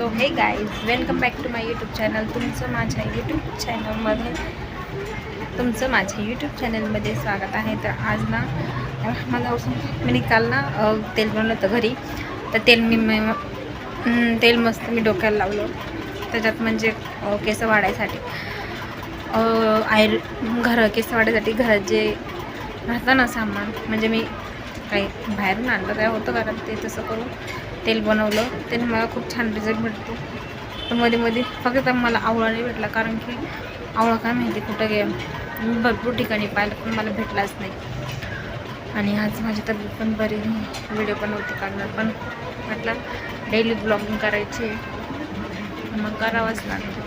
So hey guys welcome back to my YouTube channel तुमचं माझ्या YouTube चॅनलमध्ये तुमचं माझ्या यूट्यूब चॅनलमध्ये स्वागत आहे. तर आज ना मला असं मी काल ना तेल बनवलं होतं घरी. तर तेल मी तेल मस्त मी डोक्याला लावलं. त्याच्यात म्हणजे केसं केस वाढायसाठी. आयर घर केस वाढायसाठी घरात जे राहतं ना सामान म्हणजे मी काही बाहेरून आणलं काय होतं घरात ते तसं करून. तेल बनवलं. त्याने मला खूप छान रिझल्ट भेटतो. पण मध्ये मध्ये फक्त मला आवळा नाही भेटला कारण की आवळा काय माहिती कुठं गे मी भरपूर ठिकाणी पाहिलं पण मला भेटलाच नाही. आणि आज माझी तब्येत पण बरी नाही. व्हिडिओ पण होते काढणार पण म्हटलं डेली ब्लॉगिंग करायची आहे. मग करावंच लागेल.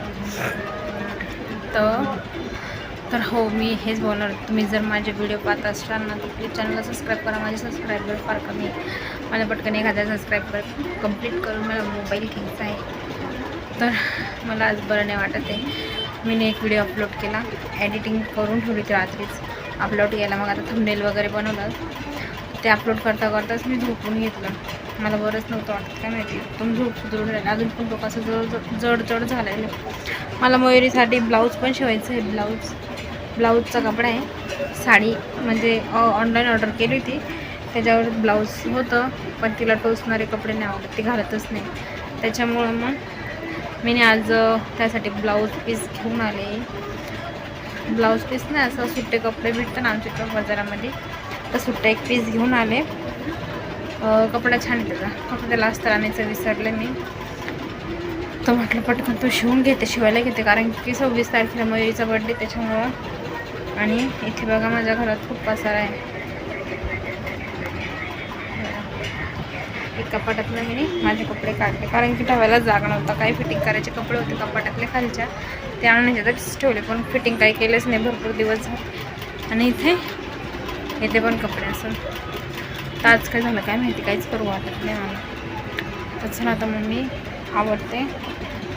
तर तर हो मी हेच बोलणार तुम्ही जर माझे व्हिडिओ पाहत असाल ना तर प्लीज चॅनलला सबस्क्राईब करा. माझे सबस्क्रायबर फार कमी आहे. मला पटकन एखाद्या हजार सबस्क्राईबर कंप्लीट करून मला मोबाईल घ्यायचा आहे. तर मला आज बरं नाही वाटत आहे. मी एक व्हिडिओ अपलोड केला. एडिटिंग करून ठेवली ती रात्रीच. अपलोड केला मग आता थंबनेल वगैरे बनवलं. ते अपलोड करता करताच मी झोपून घेतलं. मला बरंच नव्हतं वाटत काय माहिती. तुम झोप सुधरून राहिलं. अजून पण डोकं असं जड जड जड झालं आहे मला मयुरीसाठी ब्लाऊज पण शिवायचं आहे. ब्लाऊज ब्लाऊजचा कपडा आहे. साडी म्हणजे ऑनलाईन ऑर्डर केली होती. त्याच्यावर ब्लाऊज होतं पण तिला टोचणारे कपडे नाही आवडत ती घालतच नाही. त्याच्यामुळं मग मी आज त्यासाठी ब्लाऊज पीस घेऊन आले. ब्लाऊज पीस नाही असं सुट्टे कपडे भेटतात ना आमच्या बाजारामध्ये. तर सुट्टा एक पीस घेऊन आले. कपडा छान त्याचा. फक्त त्याला अस्तर आणायचं विसरले मी. तर म्हटलं पटकन तू शिवून घेते शिवायला घेते. कारण की सव्वीस तारखेला मयुरीचा बड्डे त्याच्यामुळं आणि इथे बघा माझ्या घरात खूप पसारा आहे. एक कपाटातनं मी माझे कपडे काढले कारण की ठेवायला जागा नव्हता. काही फिटिंग करायचे कपडे होते कपाटातले खालच्या. ते आणण्याच्या तर ठेवले पण फिटिंग काही केलंच नाही भरपूर दिवस झाले आणि इथे इथे पण कपडे असं तर आज काय झालं काय माहिती काहीच करू वाटत नाही मला. तसं आता मग मी आवडते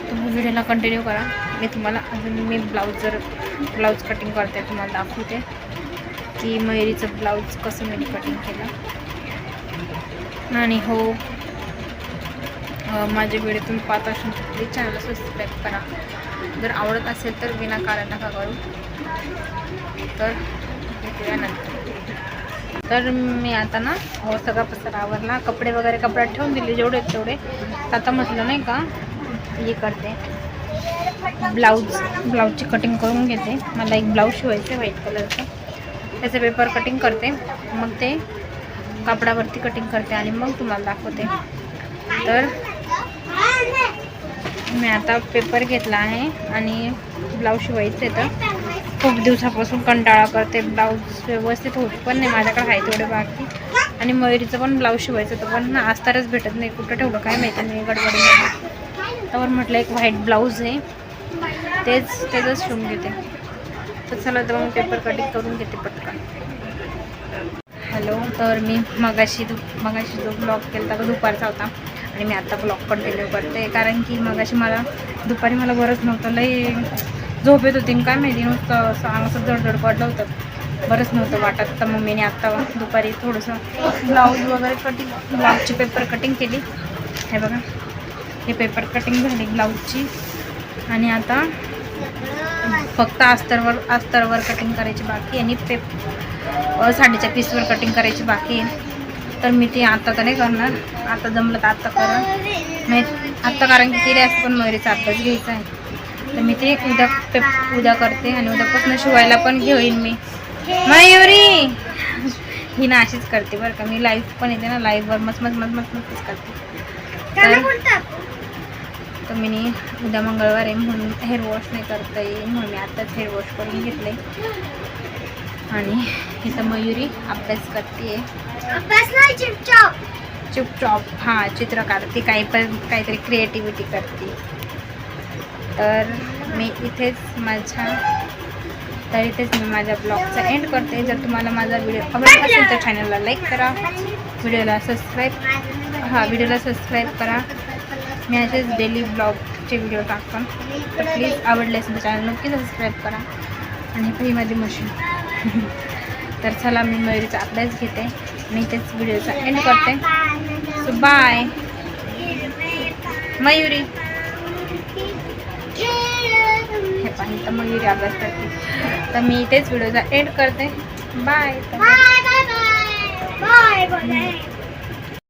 तुम्ही व्हिडिओला कंटिन्यू करा. मी तुम्हाला अजून मी ब्लाऊज जर ब्लाऊज कटिंग करते तुम्हाला दाखवते. की मयुरीचं ब्लाऊज कसं मी कटिंग केलं. आणि हो माझ्या माझे व्हिडिओ तुम्ही पाहत असून प्लीज चॅनलला सबस्क्राईब करा. जर आवडत असेल तर विना कारण नका करू. तर भेटूया नंतर. तर मी आता ना हो सगळा पसरावरला कपडे वगैरे कपड्यात ठेवून दिले जेवढे तेवढे. तर आता म्हटलं नाही का हे करते. ब्लाऊज ब्लाऊजची कटिंग करून घेते. मला एक ब्लाऊज शिवायचं आहे व्हाईट कलरचं त्याचं पेपर कटिंग करते. मग ते कापडावरती कटिंग करते आणि मग तुम्हाला दाखवते. तर मी आता पेपर घेतला आहे आणि ब्लाऊज शिवायचं आहे तर खूप दिवसापासून कंटाळा करते. ब्लाऊज व्यवस्थित होत पण नाही. माझ्याकडे आहे तेवढे बाकी. आणि मयुरीचं पण ब्लाऊज शिवायचं होतं पण ना आस्तारच भेटत नाही. कुठं ठेवलं काय माहिती? नाही गडबडीमध्ये. त्यावर म्हटलं एक व्हाईट ब्लाऊज आहे. तेच तेच शिवून घेते. तर चला तर मग पेपर कटिंग करून घेते पटकन. हॅलो तर मी मगाशी दु मगाशी जो ब्लॉग केला होता दुपारचा होता. आणि मी आता ब्लॉग कंटिन्यू करते. कारण की मगाशी मला दुपारी मला बरंच नव्हतं. लई झोप येत होती. काय माहिती नुसतं असं असं जडजड पडलं होतं. बरंच नव्हतं वाटत. तर मम्मीने आत्ता दुपारी थोडंसं ब्लाऊज वगैरे कटिंग ब्लाऊजची पेपर कटिंग केली. हे बघा. हे पेपर कटिंग झाली ब्लाऊजची. आणि आता फक्त अस्तरवर अस्तरवर कटिंग करायची बाकी आणि पेप साडीच्या पीसवर कटिंग करायची बाकी आहे. तर मी ती आता तर नाही करणार. आता जमलं तर आत्ता करा. नाही आत्ता कारण की तिला असं पण मयुरीचा आत्ताच घ्यायचा आहे. तर मी ते उद्या पेप उद्या करते आणि उद्यापासून शिवायला पण घेईन मी. मयुरी! ही ना अशीच करते बरं का. मी लाईव्ह पण येते ना. लाईव्हवर मस्त मस्त मस्त मस्तच करते. तर मी उद्या मंगळवार आहे म्हणून हेअर वॉश नाही करता येईल म्हणून मी आत्ताच हेअर वॉश करून घेतले आणि इथं मयुरी अभ्यास करते चुपचाप. हां चित्र काढते काही पण काहीतरी क्रिएटिव्हिटी करते तर मी इथेच माझ्या तर इथेच मी माझ्या ब्लॉगचा एंड करते. जर तुम्हाला माझा व्हिडिओ आवडत असेल तर चॅनलला लाईक करा. व्हिडिओला सबस्क्राईब हां व्हिडिओला सबस्क्राईब करा. मी असेच डेली ब्लॉगचे व्हिडिओ टाकतो. तर प्लीज आवडले असेल तर चॅनल नक्की सबस्क्राईब करा. आणि ही माझी मशीन तर चला मी मयुरीचा अभ्यास घेते. मी त्याच व्हिडिओचा एंड करते. So bye Mayuri. हे पाहिजे तर मयुरी अभ्यास करते. तर मी तेच व्हिडिओचा एंड करते. Bye bye bye